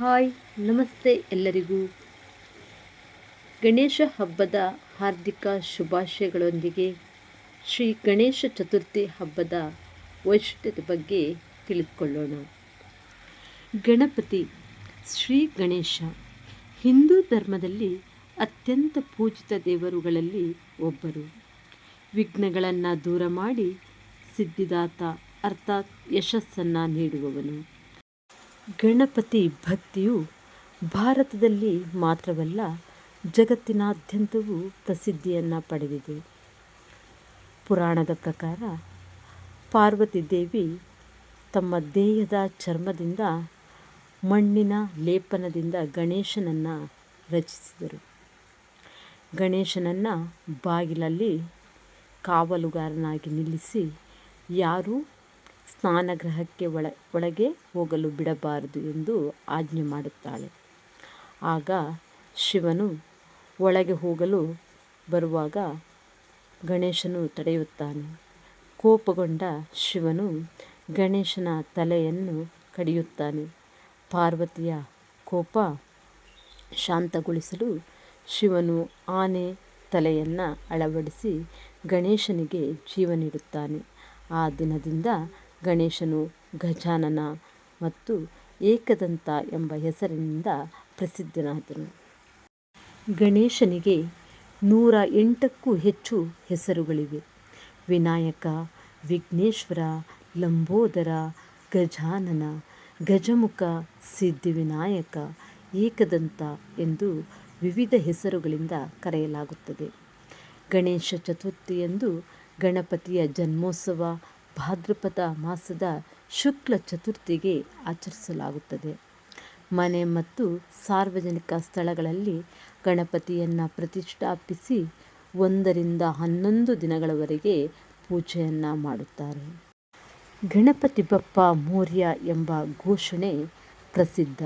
Hi, ನಮಸ್ತೆ ಎಲ್ಲರಿಗೂ. ಗಣೇಶ ಹಬ್ಬದ ಹಾರ್ದಿಕ ಶುಭಾಶಯಗಳೊಂದಿಗೆ ಶ್ರೀ ಗಣೇಶ ಚತುರ್ಥಿ ಹಬ್ಬದ ವೈಶಿಷ್ಟ್ಯದ ಬಗ್ಗೆ ತಿಳಿದುಕೊಳ್ಳೋಣ. ಗಣಪತಿ ಶ್ರೀ ಗಣೇಶ ಹಿಂದೂ ಧರ್ಮದಲ್ಲಿ ಅತ್ಯಂತ ಪೂಜಿತ ದೇವರುಗಳಲ್ಲಿ ಒಬ್ಬರು. ವಿಘ್ನಗಳನ್ನು ದೂರ ಮಾಡಿ ಸಿದ್ಧಿದಾತ ಅರ್ಥಾತ್ ಯಶಸ್ಸನ್ನು ನೀಡುವವನು. ಗಣಪತಿ ಭಕ್ತಿಯು ಭಾರತದಲ್ಲಿ ಮಾತ್ರವಲ್ಲ ಜಗತ್ತಿನಾದ್ಯಂತವೂ ಪ್ರಸಿದ್ಧಿಯನ್ನು ಪಡೆದಿದೆ. ಪುರಾಣದ ಪ್ರಕಾರ ಪಾರ್ವತಿ ದೇವಿ ತಮ್ಮ ದೇಹದ ಚರ್ಮದಿಂದ ಮಣ್ಣಿನ ಲೇಪನದಿಂದ ಗಣೇಶನನ್ನು ರಚಿಸಿದರು. ಗಣೇಶನನ್ನು ಬಾಗಿಲಲ್ಲಿ ಕಾವಲುಗಾರನಾಗಿ ನಿಲ್ಲಿಸಿ ಯಾರೂ ಸ್ನಾನಗೃಹಕ್ಕೆ ಒಳ, ಒಳಗೆ ಹೋಗಲು ಬಿಡಬಾರದು ಎಂದು ಆಜ್ಞೆ ಮಾಡುತ್ತಾಳೆ. ಆಗ ಶಿವನು ಒಳಗೆ ಹೋಗಲು ಬರುವಾಗ ಗಣೇಶನು ತಡೆಯುತ್ತಾನೆ. ಕೋಪಗೊಂಡ ಶಿವನು ಗಣೇಶನ ತಲೆಯನ್ನು ಕಡಿಯುತ್ತಾನೆ. ಪಾರ್ವತಿಯ ಕೋಪ ಶಾಂತಗೊಳಿಸಲು ಶಿವನು ಆನೆ ತಲೆಯನ್ನು ಅಳವಡಿಸಿ ಗಣೇಶನಿಗೆ ಜೀವ ನೀಡುತ್ತಾನೆ ಆ ದಿನದಿಂದ ಗಣೇಶನು ಗಜಾನನ ಮತ್ತು ಏಕದಂತ ಎಂಬ ಹೆಸರಿನಿಂದ ಪ್ರಸಿದ್ಧನಾದನು. ಗಣೇಶನಿಗೆ ನೂರ ಎಂಟಕ್ಕೂ ಹೆಚ್ಚು ಹೆಸರುಗಳಿವೆ. ವಿನಾಯಕ, ವಿಘ್ನೇಶ್ವರ, ಲಂಬೋದರ, ಗಜಾನನ, ಗಜಮುಖ, ಸಿದ್ಧಿವಿನಾಯಕ, ಏಕದಂತ ಎಂದು ವಿವಿಧ ಹೆಸರುಗಳಿಂದ ಕರೆಯಲಾಗುತ್ತದೆ. ಗಣೇಶ ಚತುರ್ಥಿಯಂದು ಗಣಪತಿಯ ಜನ್ಮೋತ್ಸವ ಭಾದ್ರಪದ ಮಾಸದ ಶುಕ್ಲ ಚತುರ್ಥಿಗೆ ಆಚರಿಸಲಾಗುತ್ತದೆ. ಮನೆ ಮತ್ತು ಸಾರ್ವಜನಿಕ ಸ್ಥಳಗಳಲ್ಲಿ ಗಣಪತಿಯನ್ನು ಪ್ರತಿಷ್ಠಾಪಿಸಿ ಒಂದರಿಂದ ಹನ್ನೊಂದು ದಿನಗಳವರೆಗೆ ಪೂಜೆಯನ್ನು ಮಾಡುತ್ತಾರೆ. ಗಣಪತಿ ಬಪ್ಪ ಮೌರ್ಯ ಎಂಬ ಘೋಷಣೆ ಪ್ರಸಿದ್ಧ.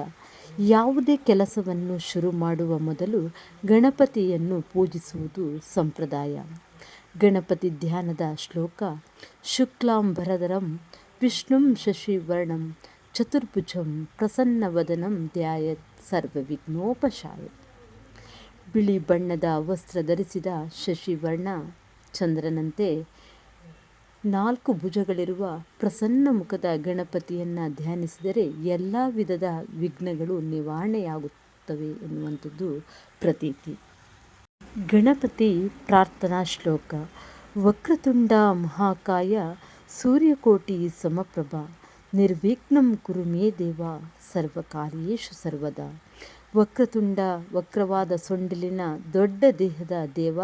ಯಾವುದೇ ಕೆಲಸವನ್ನು ಶುರು ಮಾಡುವ ಮೊದಲು ಗಣಪತಿಯನ್ನು ಪೂಜಿಸುವುದು ಸಂಪ್ರದಾಯ. ಗಣಪತಿ ಧ್ಯಾನದ ಶ್ಲೋಕ ಶುಕ್ಲಾಂಬರಧರಂ ವಿಷ್ಣುಂ ಶಶಿವರ್ಣಂ, ಚತುರ್ಭುಜಂ ಪ್ರಸನ್ನವದನಂ ಧ್ಯಾಯತ್ ಸರ್ವವಿಘ್ನೋಪಶಾಯ ಬಿಳಿ ಬಣ್ಣದ ವಸ್ತ್ರ ಧರಿಸಿದ ಶಶಿವರ್ಣ ಚಂದ್ರನಂತೆ ನಾಲ್ಕು ಭುಜಗಳಿರುವ ಪ್ರಸನ್ನ ಮುಖದ ಗಣಪತಿಯನ್ನು ಧ್ಯಾನಿಸಿದರೆ ಎಲ್ಲ ವಿಧದ ವಿಘ್ನಗಳು ನಿವಾರಣೆಯಾಗುತ್ತವೆ ಎನ್ನುವಂಥದ್ದು ಪ್ರತೀತಿ. ಗಣಪತಿ ಪ್ರಾರ್ಥನಾ ಶ್ಲೋಕ. ವಕ್ರತುಂಡ ಮಹಾಕಾಯ ಸೂರ್ಯಕೋಟಿ ಸಮಪ್ರಭ. ನಿರ್ವಿಘ್ನಂ ಕುರು ಮೇ ದೇವ. ಸರ್ವಕಾರ್ಯೇಶು ಸರ್ವದಾ. ವಕ್ರತುಂಡ ವಕ್ರವಾದ ಸೊಂಡಿಲಿನ ದೊಡ್ಡ ದೇಹದ ದೇವ,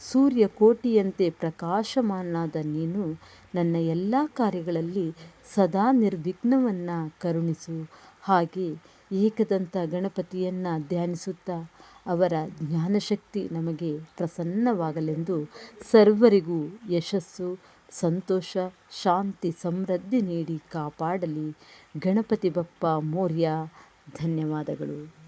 ಸೂರ್ಯಕೋಟಿಯಂತೆ ಪ್ರಕಾಶಮಾನಾದ ನೀನು, ನನ್ನ ಎಲ್ಲ ಕಾರ್ಯಗಳಲ್ಲಿ ಸದಾ ನಿರ್ವಿಘ್ನವನ್ನು ಕರುಣಿಸು. ಹಾಗೆ ಏಕದಂತ ಗಣಪತಿಯನ್ನು ಧ್ಯಾನಿಸುತ್ತಾ ಅವರ ಜ್ಞಾನಶಕ್ತಿ ನಮಗೆ ಪ್ರಸನ್ನವಾಗಲೆಂದು ಸರ್ವರಿಗೂ ಯಶಸ್ಸು, ಸಂತೋಷ, ಶಾಂತಿ, ಸಮೃದ್ಧಿ ನೀಡಿ ಕಾಪಾಡಲಿ. ಗಣಪತಿ ಬಪ್ಪ ಮೌರ್ಯ, ಧನ್ಯವಾದಗಳು.